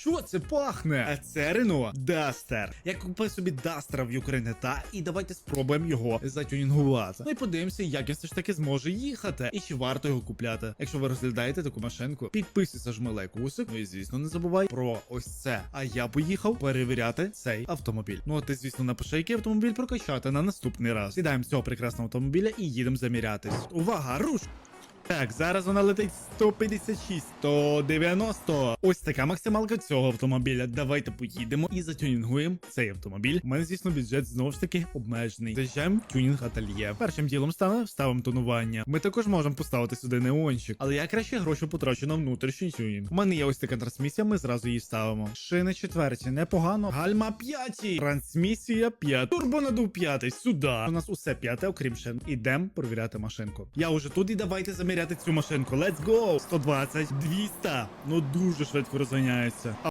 Що це пахне? А це Рено Дастер. Я купив собі Дастера в Україні та і давайте спробуємо його затюнінгувати. Ну і подивимося, як він все ж таки зможе їхати. І чи варто його купляти. Якщо ви розглядаєте таку машинку, підписуйся, жми лайкусик. Ну і звісно, не забувай про ось це. А я поїхав перевіряти цей автомобіль. Ну а ти, звісно, напиши, який автомобіль прокачати на наступний раз. Сідаємо цього прекрасного автомобіля і їдемо замірятись. Увага, руш! Так, зараз вона летить 156, 190. Ось така максималка цього автомобіля. Давайте поїдемо і затюнінгуємо цей автомобіль. У мене, звісно, бюджет знову ж таки обмежений. Заїжджаємо тюнінг ательє. Першим ділом стане ставимо тонування. Ми також можемо поставити сюди неончик, але я краще гроші потрачу на внутрішній тюнінг. У мене є ось така трансмісія, ми зразу її ставимо. Шини четверті, непогано. Гальма п'яті. Трансмісія п'ята. Турбонадув п'ятий. Сюди. У нас усе п'яте, окрім шин. Ідемо перевіряти машинку. Я уже тут і давайте заміряти цю машинку. Let's go! 120, 200. Ну дуже швидко розганяється.